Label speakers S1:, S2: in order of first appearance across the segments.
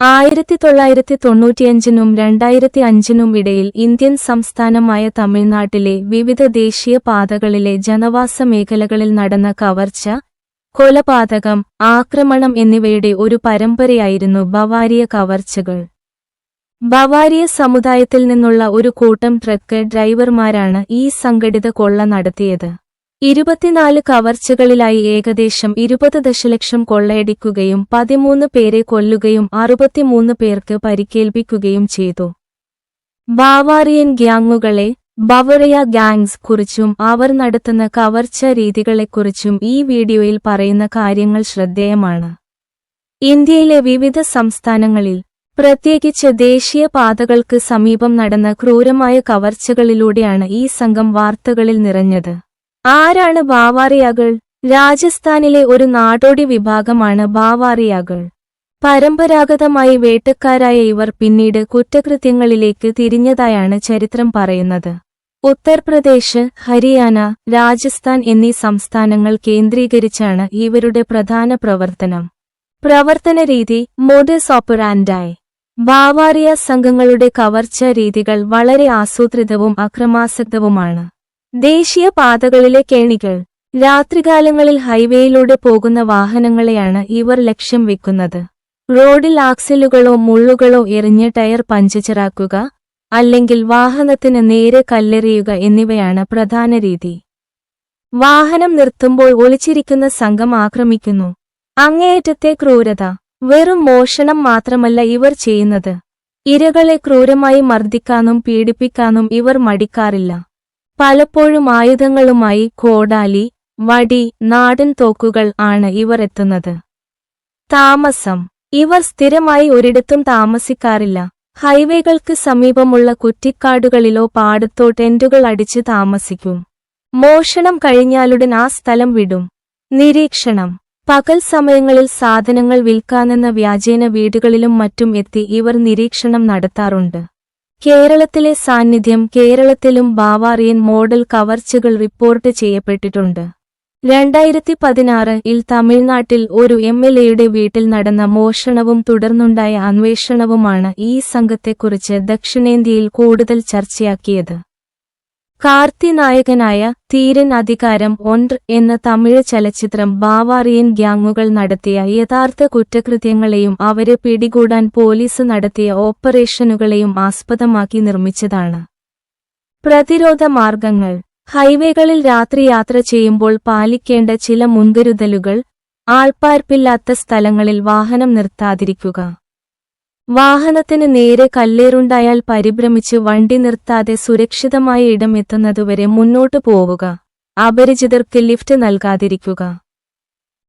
S1: ആയിരത്തി തൊള്ളായിരത്തി തൊണ്ണൂറ്റിയഞ്ചിനും രണ്ടായിരത്തി അഞ്ചിനും ഇടയിൽ ഇന്ത്യൻ സംസ്ഥാനമായ തമിഴ്നാട്ടിലെ വിവിധ ദേശീയ പാതകളിലെ ജനവാസ മേഖലകളിൽ നടന്ന കവർച്ച കൊലപാതകം ആക്രമണം എന്നിവയുടെ ഒരു പരമ്പരയായിരുന്നു ബവാരിയ കവർച്ചകൾ. ബവാരിയ സമുദായത്തിൽ നിന്നുള്ള ഒരു കൂട്ടം ട്രക്ക് ഡ്രൈവർമാരാണ് ഈ സംഘടിത കൊള്ള നടത്തിയത്. ഇരുപത്തിനാല് കവർച്ചകളിലായി ഏകദേശം ഇരുപത് ദശലക്ഷം കൊള്ളയടിക്കുകയും പതിമൂന്ന് പേരെ കൊല്ലുകയും അറുപത്തിമൂന്ന് പേർക്ക് പരിക്കേൽപ്പിക്കുകയും ചെയ്തു. ബാവാറിയൻ ഗ്യാങ്ങുകളെ ബവറിയ ഗാങ്സ് കുറിച്ചും അവർ നടത്തുന്ന കവർച്ച രീതികളെക്കുറിച്ചും ഈ വീഡിയോയിൽ പറയുന്ന കാര്യങ്ങൾ ശ്രദ്ധേയമാണ്. ഇന്ത്യയിലെ വിവിധ സംസ്ഥാനങ്ങളിൽ പ്രത്യേകിച്ച് ദേശീയ പാതകൾക്ക് സമീപം നടന്ന ക്രൂരമായ കവർച്ചകളിലൂടെയാണ് ഈ സംഘം വാർത്തകളിൽ നിറഞ്ഞത്. ആരാണ് ബാവാറിയാകൾ രാജസ്ഥാനിലെ ഒരു നാടോടി വിഭാഗമാണ് ബാവാറിയാകൾ പരമ്പരാഗതമായി വേട്ടക്കാരായ ഇവർ പിന്നീട് കുറ്റകൃത്യങ്ങളിലേക്ക് തിരിഞ്ഞതായാണ് ചരിത്രം പറയുന്നത്. ഉത്തർപ്രദേശ് ഹരിയാന രാജസ്ഥാൻ എന്നീ സംസ്ഥാനങ്ങൾ കേന്ദ്രീകരിച്ചാണ് ഇവരുടെ പ്രധാന പ്രവർത്തനം. പ്രവർത്തന രീതി മോഡസ് ഓപ്പറാൻഡായി ബാവാറിയ സംഘങ്ങളുടെ കവർച്ച രീതികൾ വളരെ ആസൂത്രിതവും അക്രമാസക്തവുമാണ്. ദേശീയ പാതകളിലെ കേണികൾ രാത്രികാലങ്ങളിൽ ഹൈവേയിലൂടെ പോകുന്ന വാഹനങ്ങളെയാണ് ഇവർ ലക്ഷ്യം വെക്കുന്നത്. റോഡിൽ ആക്സിലുകളോ മുള്ളുകളോ എറിഞ്ഞ് ടയർ പഞ്ചറാക്കുക അല്ലെങ്കിൽ വാഹനത്തിന് നേരെ കല്ലെറിയുക എന്നിവയാണ് പ്രധാന രീതി. വാഹനം നിർത്തുമ്പോൾ ഒളിച്ചിരിക്കുന്ന സംഘം ആക്രമിക്കുന്നു. അങ്ങേയറ്റത്തെ ക്രൂരത വെറും മോഷണം മാത്രമല്ല ഇവർ ചെയ്യുന്നത്. ഇരകളെ ക്രൂരമായി മർദ്ദിക്കാനും പീഡിപ്പിക്കാനും ഇവർ മടിക്കാറില്ല. പലപ്പോഴും ആയുധങ്ങളുമായി കോടാലി വടി നാടൻ തോക്കുകൾ ആണ് ഇവർ എത്തുന്നത്. താമസം. ഇവർ സ്ഥിരമായി ഒരിടത്തും താമസിക്കാറില്ല. ഹൈവേകൾക്ക് സമീപമുള്ള കുറ്റിക്കാടുകളിലോ പാടത്തോ ടെന്റുകൾ അടിച്ച് താമസിക്കും. മോഷണം കഴിഞ്ഞാലുടൻ ആ സ്ഥലം വിടും. നിരീക്ഷണം. പകൽ സമയങ്ങളിൽ സാധനങ്ങൾ വിൽക്കാനെന്ന വ്യാജേന വീടുകളിലും മറ്റും എത്തി ഇവർ നിരീക്ഷണം നടത്താറുണ്ട്. കേരളത്തിലെ സാന്നിധ്യം കേരളത്തിലും ബാവാറിയൻ മോഡൽ കവർച്ചകൾ റിപ്പോർട്ട് ചെയ്യപ്പെട്ടിട്ടുണ്ട്. രണ്ടായിരത്തി പതിനാറ് ഇൽ തമിഴ്നാട്ടിൽ ഒരു എം എൽ എയുടെ വീട്ടിൽ നടന്ന മോഷണവും തുടർന്നുണ്ടായ അന്വേഷണവുമാണ് ഈ സംഘത്തെക്കുറിച്ച് ദക്ഷിണേന്ത്യയിൽ കൂടുതൽ ചർച്ചയാക്കിയത്. കാർത്തി നായകനായ തീരൻ അധികാരം ഒണ്ട് എന്ന തമിഴ് ചലച്ചിത്രം ബാവാറിയൻ ഗ്യാങ്ങുകൾ നടത്തിയ യഥാർത്ഥ കുറ്റകൃത്യങ്ങളെയും അവരെ പിടികൂടാൻ പോലീസ് നടത്തിയ ഓപ്പറേഷനുകളെയും ആസ്പദമാക്കി നിർമ്മിച്ചതാണ്. പ്രതിരോധ മാർഗങ്ങൾ. ഹൈവേകളിൽ രാത്രി യാത്ര ചെയ്യുമ്പോൾ പാലിക്കേണ്ട ചില മുൻകരുതലുകൾ. ആൾപ്പാർപ്പില്ലാത്ത സ്ഥലങ്ങളിൽ വാഹനം നിർത്താതിരിക്കുക. വാഹനത്തിന് നേരെ കല്ലേറുണ്ടായാൽ പരിഭ്രമിച്ച് വണ്ടി നിർത്താതെ സുരക്ഷിതമായ ഇടം എത്തുന്നതുവരെ മുന്നോട്ടു പോവുക. അപരിചിതർക്ക് ലിഫ്റ്റ് നൽകാതിരിക്കുക.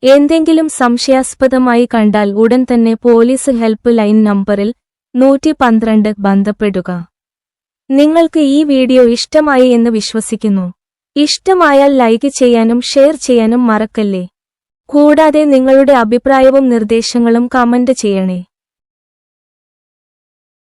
S1: എന്തെങ്കിലും സംശയാസ്പദമായി കണ്ടാൽ ഉടൻ തന്നെ പോലീസ് ഹെൽപ്പ് ലൈൻ നമ്പറിൽ നൂറ്റി പന്ത്രണ്ട് ബന്ധപ്പെടുക. നിങ്ങൾക്ക് ഈ വീഡിയോ ഇഷ്ടമായി എന്ന് വിശ്വസിക്കുന്നു. ഇഷ്ടമായാൽ ലൈക്ക് ചെയ്യാനും ഷെയർ ചെയ്യാനും മറക്കല്ലേ? കൂടാതെ നിങ്ങളുടെ അഭിപ്രായവും നിർദ്ദേശങ്ങളും കമന്റ് ചെയ്യണേ.